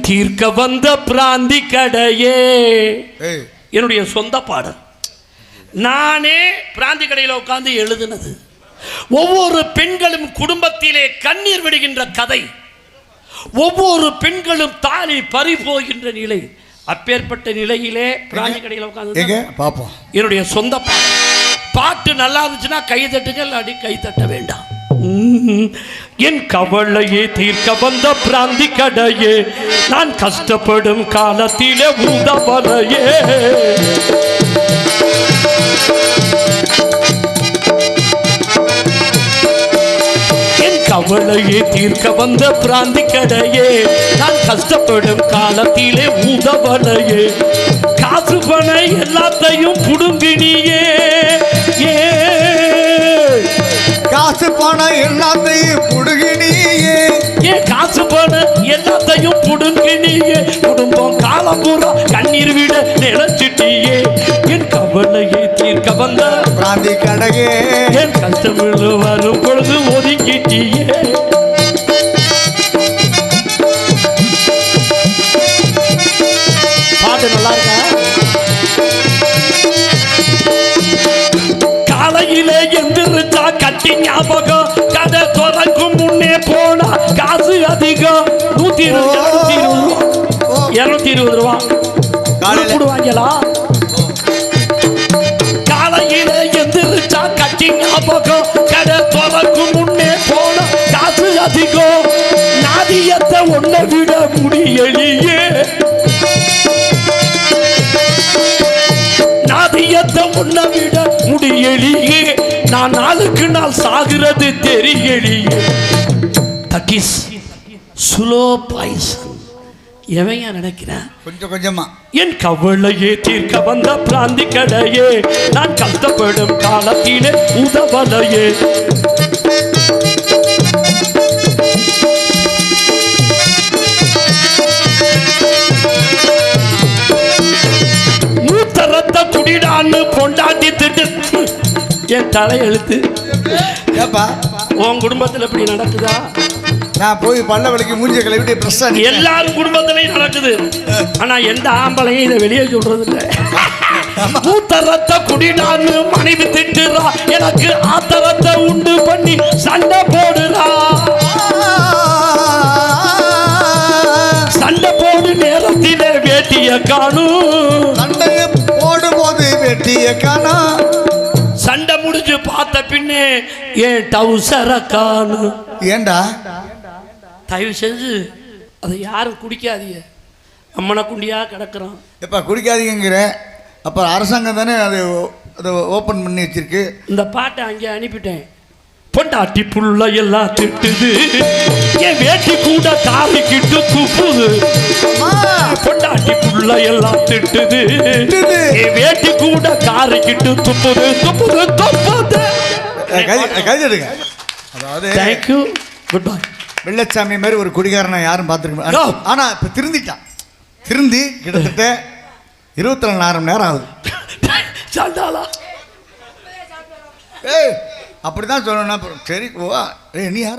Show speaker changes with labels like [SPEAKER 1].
[SPEAKER 1] தீர்க்க வந்த பிராந்தி கடையே. என்னுடைய சொந்த பாடல். நானே பிராந்தி கடையில் உட்கார்ந்து எழுதுனது. ஒவ்வொரு பெண்களும் குடும்பத்திலே கண்ணீர் விடுகின்ற கதை. ஒவ்வொரு பெண்களும் தாலி பறி போகின்ற நிலை. அப்பேற்பட்ட நிலையிலே பிராந்தி கடையில் உட்கார்ந்து
[SPEAKER 2] எங்க பாப்போம்.
[SPEAKER 1] என்னுடைய சொந்த பாட்டு பாட்டு நல்லா இருந்துச்சுன்னா கை தட்டுங்க இல்லாட்டி கை தட்ட வேண்டாம். என் கவலையே தீர்க்க வந்த பிராந்தி கடையே நான் கஷ்டப்படும் காலத்திலே உதவலையே என் கவலையே தீர்க்க வந்த பிராந்தி கடையே நான் கஷ்டப்படும் காலத்திலே உதவலையே காசு பண எல்லாத்தையும் புடுங்கினியே.
[SPEAKER 2] எல்லாத்தையும் புடுகினியே
[SPEAKER 1] ஏன் காசு பணம் எல்லாத்தையும் புடுங்கினியே. குடும்பம் காலம் பூரா கண்ணீர் விட நினைச்சிட்டியே. என் கவலையை தீர்க்க வந்த
[SPEAKER 2] பிராந்தி கடையே.
[SPEAKER 1] என் கஷ்டம் வரும் பொழுது ஒதுக்கிட்டியே. காலையிலே எந்திரிச்சா கட்டி ஞாபகம். கடை தொடங்கும் முன்னே போனா காசு அதிகம். நூத்தி இருபது இருநூத்தி இருபது ரூபா இருநூத்தி இருபது ரூபா.
[SPEAKER 2] காலையில-
[SPEAKER 1] போடுவாங்களா காலையில எந்திரிச்சா கட்டி ஞாபகம். கடை தொடங்கும் முன்னே போனா காசு அதிகம். நாதியத்தை ஒன்ன விட முடியலையே. நாதியத்தை உன்னை விட முடியலையே. நான் நாளுக்கு நாள் சாகிறது தெரியலையே. தட் இஸ் சுலோ பாய்சன் எவையா நினைக்கிறேன்
[SPEAKER 2] கொஞ்சம் கொஞ்சமா.
[SPEAKER 1] என் கவலையே தீர்க்க வந்த பிராந்தி கடையே. நான் கஷ்டப்படும் காலத்திலே உதவலையே. தலையெழுத்து
[SPEAKER 2] ஏப்பா?
[SPEAKER 1] உன் குடும்பத்தில் இப்படி நடக்குதா?
[SPEAKER 2] நான் போய் பல்ல வலிக்கு மூஞ்சி கழுவிட்டு பிரஸ்
[SPEAKER 1] எல்லாரும் குடும்பத்திலையும் நடக்குது. ஆனா எந்த ஆம்பளையும் இதை வெளியே சொல்றது இல்ல மூத்தரத்தை குடிடான்னு மனைவி திட்டுறா. எனக்கு ஆத்தரத்தை உண்டு பண்ணி சண்டை போடுறா. சண்டை போடு நேரத்திலே வேட்டிய காணும்.
[SPEAKER 2] சண்டைய போடும்போது வெட்டிய காணோம்
[SPEAKER 1] சண்டை முடிஞ்சு பார்த்த பின்னே ஏன் டவுசர காணும்
[SPEAKER 2] ஏண்டா?
[SPEAKER 1] தயவு செஞ்சு அதை யாரும் குடிக்காதீங்க. அம்மனை குண்டியா கிடக்குறான்.
[SPEAKER 2] எப்பா குடிக்காதீங்கிற அப்புறம் அரசாங்கம் தானே அதை அதை ஓப்பன் பண்ணி வச்சிருக்கு.
[SPEAKER 1] இந்த பாட்டை அங்கே அனுப்பிட்டேன். பொண்டாட்டி புள்ள எல்லாம் திட்டுது. என் வேட்டி கூட காரிக்கிட்டு துப்புது பொண்டாட்டி புள்ள எல்லாம் திட்டுது. என் வேட்டி கூட காரிக்கிட்டு துப்புது துப்புது துப்புது.
[SPEAKER 2] அஹ் கை கை எடுங்க அதாவது
[SPEAKER 1] தேங்க்யூ குட் பை
[SPEAKER 2] வெள்ளச்சாமி மாதிரி ஒரு குடிகாரனை யாரும். பார்த்துருக்க ஆனா இப்ப திருந்திட்டான். திருந்தி கிட்டத்தட்ட இருபத்தி நாலாயிரம் நேரம் ஆகுது.
[SPEAKER 1] சண்டாளா
[SPEAKER 2] ஏய் அப்படிதான் சொல்லணும் அப்புறம் சரி ஓ நீ யார்?